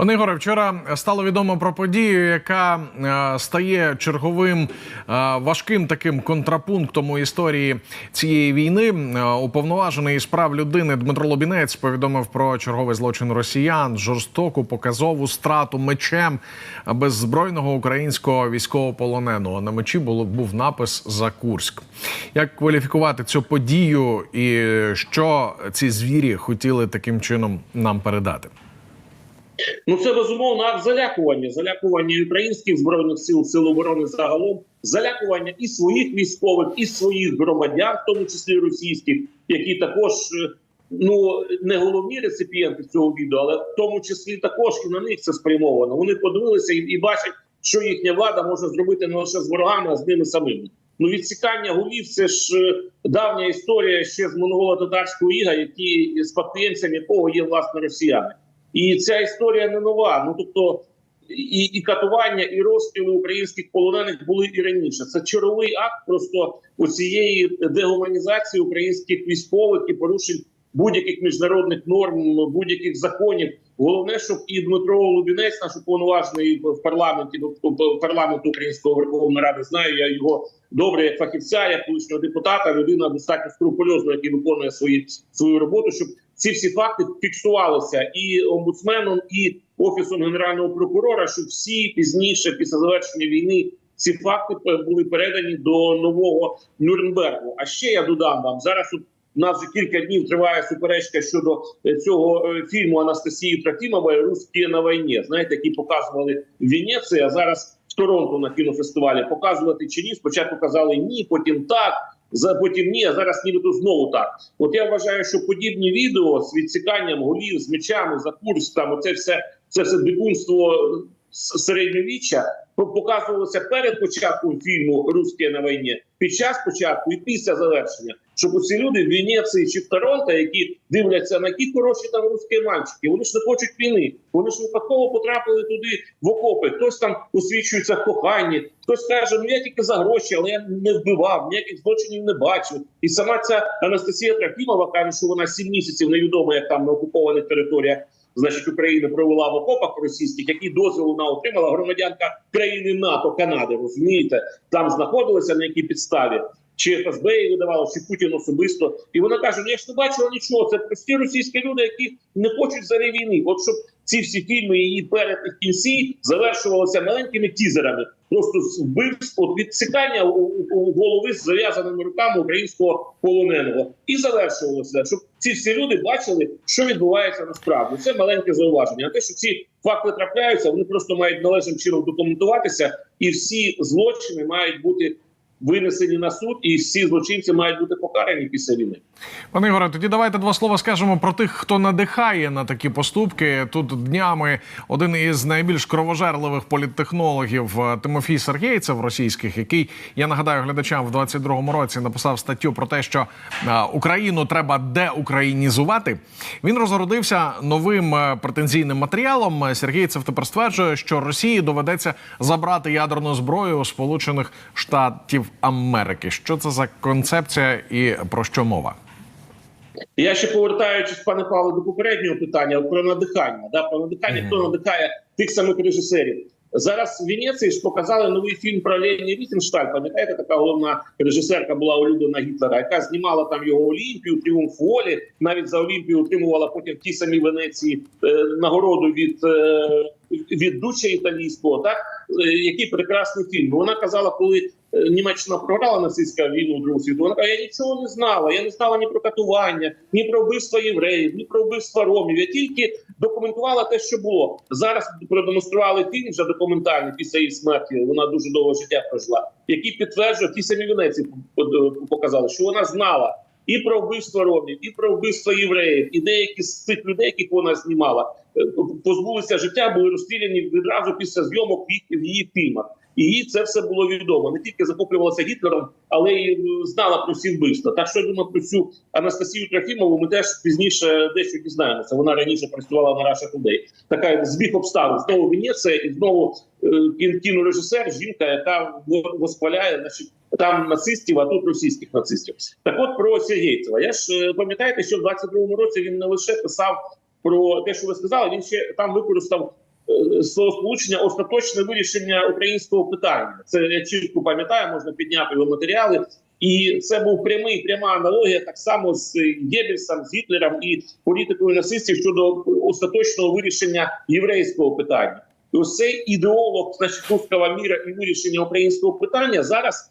Пане Ігоре, вчора стало відомо про подію, яка е, стає черговим е, важким таким контрапунктом у історії цієї війни. Е, Уповноважений із прав людини Дмитро Лобінець повідомив про черговий злочин росіян, жорстоку показову страту мечем беззбройного українського військовополоненого. На мечі було був напис за Курськ. Як кваліфікувати цю подію, і що ці звірі хотіли таким чином нам передати? Ну це безумовно акт залякування, залякування українських збройних сил, сил оборони загалом, залякування і своїх військових, і своїх громадян, в тому числі російських, які також е, ну не головні реципієнти цього відео, але в тому числі також і на них це спрямовано. Вони подивилися і, і бачать, що їхня влада може зробити не лише з ворогами, а з ними самими. Ну, відсікання голів це ж е, давня історія ще з монголо-татарського іга, які спадкоємцем якого є власне росіяни. І ця історія не нова. Ну тобто, і, і катування, і розстріли українських полонених були і раніше. Це черговий акт просто оцієї дегуманізації українських військових і порушень будь-яких міжнародних норм, будь-яких законів. Головне, щоб і Дмитро Лубінець, наш уповноважений в парламенті, парламенту Українського Верховної Ради, знаю я його добре як фахівця, як колишнього депутата, людина достатньо скрупульозно, який виконує свої свою роботу, щоб ці всі факти фіксувалися і омбудсменом, і офісом генерального прокурора, щоб всі пізніше, після завершення війни, ці факти були передані до нового Нюрнбергу. А ще я додам вам зараз. У нас вже кілька днів триває суперечка щодо цього е, фільму Анастасії Трофімової «Русські на війні», знаєте, які показували в Венеції, а зараз в Торонто на кінофестивалі показувати чи ні. Спочатку казали ні, потім так. За потім ні, а зараз нібито знову так. От я вважаю, що подібні відео з відсіканням голів, з мечами, за курс, там оце все це все дикунство середньовіччя показувалося перед початком фільму Русські на війні, під час початку і після завершення. Щоб усі люди в Венеції чи в Торонто, які дивляться на ті хороші там русські мальчики, вони ж не хочуть війни. Вони ж випадково потрапили туди в окопи. Хтось там освічується в коханні, хтось каже, ну я тільки за гроші, але я не вбивав, ніяких злочинів не бачив. І сама ця Анастасія Трофімова каже, що вона сім місяців невідомо, як там на окупованих територіях. Значить, Україна провела в окопах російських, які дозвіл вона отримала громадянка країни НАТО Канади. Розумієте, там знаходилася на якій підставі. Чи ФСБ їй видавало, чи Путін особисто, і вона каже: Ну я ж не бачила нічого. Це прості російські люди, які не хочуть взагалі війни. От щоб ці всі фільми її перед і кінці завершувалися маленькими тізерами, просто з вбивств відсікання у, у голови з зав'язаними руками українського полоненого, і завершувалося, щоб ці всі люди бачили, що відбувається насправді. Це маленьке зауваження. А те, що ці факти трапляються, вони просто мають належним чином документуватися, і всі злочини мають бути винесені на суд, і всі злочинці мають бути покарані після війни. Пане Ігоре, тоді давайте два слова скажемо про тих, хто надихає на такі поступки. Тут днями один із найбільш кровожерливих політтехнологів е, Тимофій Сергійцев, російських, який я нагадаю глядачам в 22-му році написав статтю про те, що е, Україну треба деукраїнізувати. Він розродився новим е, претензійним матеріалом. Сергійцев тепер стверджує, що Росії доведеться забрати ядерну зброю у Сполучених Штатів Америки. Що це за концепція і про що мова? Я ще повертаючись, пане Павло, до попереднього питання про надихання. Да, про надихання, mm -hmm. хто надихає тих самих режисерів. Зараз в Венеції ж показали новий фільм про Лені Ріфеншталь. Пам'ятаєте, така головна режисерка була улюблена Гітлера, яка знімала там його Олімпію, тріумф волі. Навіть за Олімпію отримувала потім в тій самій Венеції е, нагороду від е, від дуча італійського. Так е, який прекрасний фільм. Вона казала, коли Німеччина програла нацистська війну Другу світу. Вона каже, я нічого не знала. Я не знала ні про катування, ні про вбивство євреїв, ні про вбивство ромів. Я тільки документувала те, що було зараз. Продемонстрували фільм вже документальний після її смерті. Вона дуже довго життя прожила, який підтверджує ті самі Венеції показали, що вона знала і про вбивство ромів, і про вбивство євреїв, і деякі з цих людей, яких вона знімала, позбулися життя, були розстріляні відразу після зйомок в її фільмах. І їй це все було відомо. Не тільки захоплювалася Гітлером, але й знала про всі вбивства. Так що я думаю, про цю Анастасію Трофімову ми теж пізніше дещо дізнаємося. Вона раніше працювала на Russia Today. Така збіг обставин знову Венеція і знову е, кінорежисер, жінка, яка восхваляє значить, там нацистів, а тут російських нацистів. Так, от про Сергійцева. Я ж пам'ятаєте, що в 22-му році він не лише писав про те, що ви сказали, він ще там використав е, словосполучення остаточне вирішення українського питання. Це я чітко пам'ятаю, можна підняти його матеріали. І це був прямий пряма аналогія так само з Геббельсом, з Гітлером і політикою нацистів щодо остаточного вирішення єврейського питання. І ось цей ідеолог значить, русского міра і вирішення українського питання зараз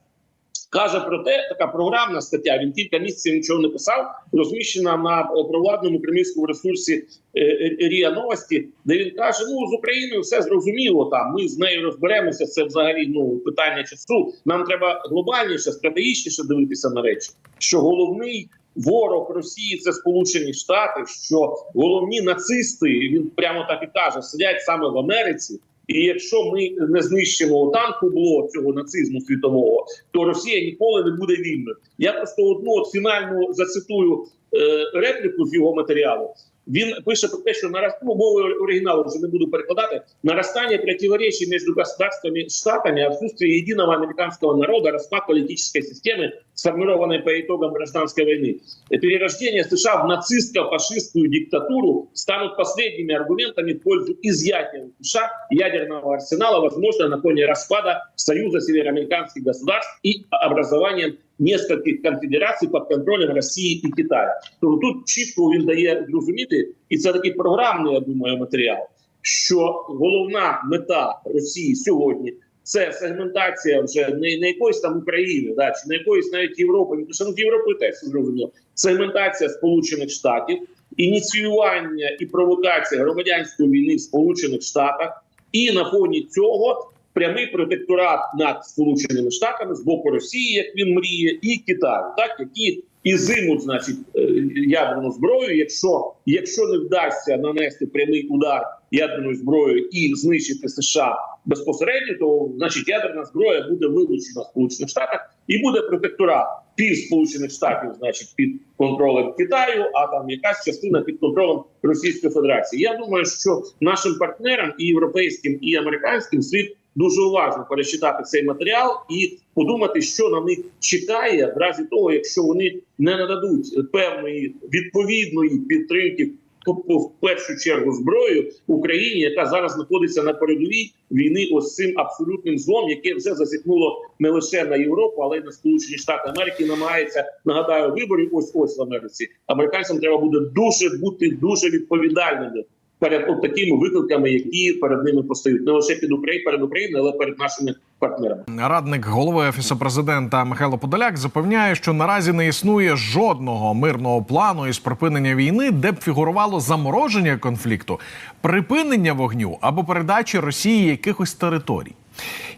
каже про те, така програмна стаття. Він кілька місяців нічого не писав, розміщена на е, провладному кремлівському ресурсі е, е, Новості, де він каже: Ну з Україною все зрозуміло. Там ми з нею розберемося. Це взагалі ну питання часу. Нам треба глобальніше, стратегічніше дивитися на речі. Що головний ворог Росії це Сполучені Штати, що головні нацисти він прямо так і каже, сидять саме в Америці. І якщо ми не знищимо танкубло цього нацизму світового, то Росія ніколи не буде вільною. Я просто одну от фінальну зацитую е, репліку з його матеріалу. Він пише про те, що нараз... ну, мовою оригіналу вже не буду перекладати. Нарастання противоречий между государствами штатами, отсутствие единого американского народа, распад политической системы, сформированной по итогам гражданской войны, перерождение США в нацистско-фашистскую диктатуру станут последними аргументами в пользу изъятия США ядерного арсенала, возможно, на фоне распада Союза североамериканских государств и образованием нескольких конфедерацій під контролем Росії і Китаю. Тобто тут чітко він дає зрозуміти, і це такий програмний, я думаю, матеріал, що головна мета Росії сьогодні. Це сегментація вже не, не якоїсь там України, да, чи не якоїсь навіть Європи, тому що ну, з Європою теж зрозуміло. Сегментація Сполучених Штатів, ініціювання і провокація громадянської війни в Сполучених Штатах, і на фоні цього прямий протекторат над Сполученими Штатами з боку Росії, як він мріє, і Китаю, так які і зимуть, значить, е, ядерну зброю. Якщо якщо не вдасться нанести прямий удар ядерною зброєю і знищити США безпосередньо, то значить ядерна зброя буде вилучена в Сполучених Штатах і буде протекторат пів Сполучених Штатів, значить, під контролем Китаю, а там якась частина під контролем Російської Федерації. Я думаю, що нашим партнерам і європейським і американським слід дуже уважно перечитати цей матеріал і подумати, що на них чекає, в разі того, якщо вони не нададуть певної відповідної підтримки. Тобто, в першу чергу зброю Україні, яка зараз знаходиться на передовій війни, ось цим абсолютним злом, яке вже засікнуло не лише на Європу, але й на Сполучені Штати Америки. Намагається нагадаю виборів. Ось ось в Америці. Американцям треба буде дуже бути дуже відповідальними перед такими викликами, які перед ними постають не лише під Україною, перед Україною, але перед нашими партнерами. Радник голови офісу президента Михайло Подоляк запевняє, що наразі не існує жодного мирного плану із припинення війни, де б фігурувало замороження конфлікту, припинення вогню або передачі Росії якихось територій.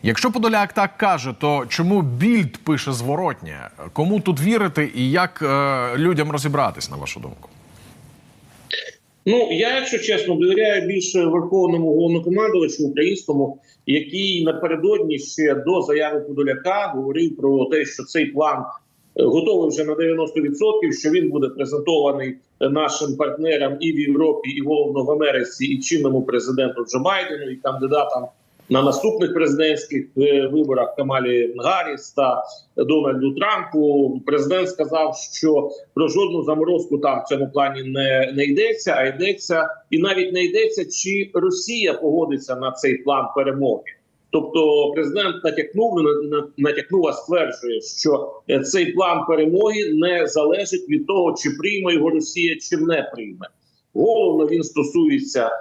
Якщо Подоляк так каже, то чому більд пише зворотнє? Кому тут вірити і як е, людям розібратись, на вашу думку? Ну я, якщо чесно, довіряю більше верховному головнокомандувачу українському, який напередодні ще до заяви Подоляка говорив про те, що цей план е, готовий вже на 90%, що він буде презентований нашим партнерам і в Європі, і головно в Америці, і чинному президенту Джо Байдену, і кандидатам на наступних президентських е, виборах Камалі Гарріс та Дональду Трампу. Президент сказав, що про жодну заморозку там в цьому плані не, не йдеться, а йдеться і навіть не йдеться, чи Росія погодиться на цей план перемоги. Тобто, президент натякнув натякнув, стверджує, що е, цей план перемоги не залежить від того, чи прийме його Росія, чи не прийме. Головно він стосується е,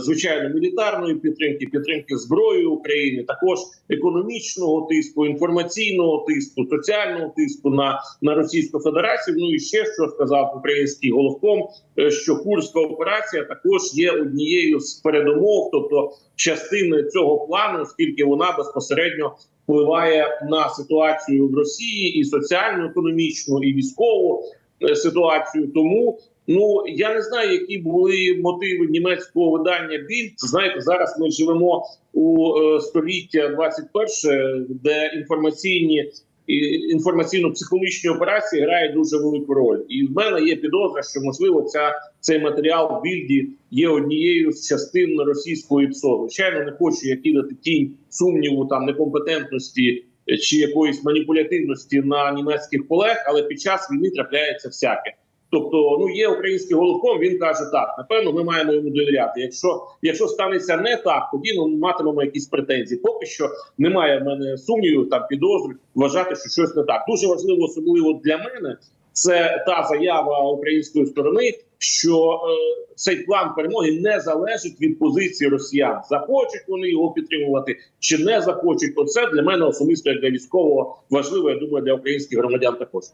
звичайно мілітарної підтримки, підтримки зброї України, також економічного тиску, інформаційного тиску, соціального тиску на на Російську Федерацію. Ну і ще що сказав український головком, е, що курська операція також є однією з передумов, тобто частини цього плану, оскільки вона безпосередньо впливає на ситуацію в Росії і соціальну, економічну, і військову е, ситуацію. Тому Ну я не знаю, які були мотиви німецького видання Більд. Знаєте, зараз ми живемо у е, століття 21, де інформаційні інформаційно-психологічні операції грають дуже велику роль. І в мене є підозра, що можливо ця цей матеріал в більді є однією з частин російської ПСО. Звичайно, не хочу я кидати тінь сумніву там некомпетентності. Чи якоїсь маніпулятивності на німецьких колег, але під час війни трапляється всяке. Тобто, ну є український головком. Він каже, так напевно, ми маємо йому довіряти. Якщо якщо станеться не так, тоді ну матимемо якісь претензії. Поки що немає в мене сумнівів там підозр вважати, що щось не так. Дуже важливо, особливо для мене. Це та заява української сторони, що е, цей план перемоги не залежить від позиції росіян. Захочуть вони його підтримувати чи не захочуть. Оце для мене особисто як для військового важливо. Я думаю, для українських громадян також.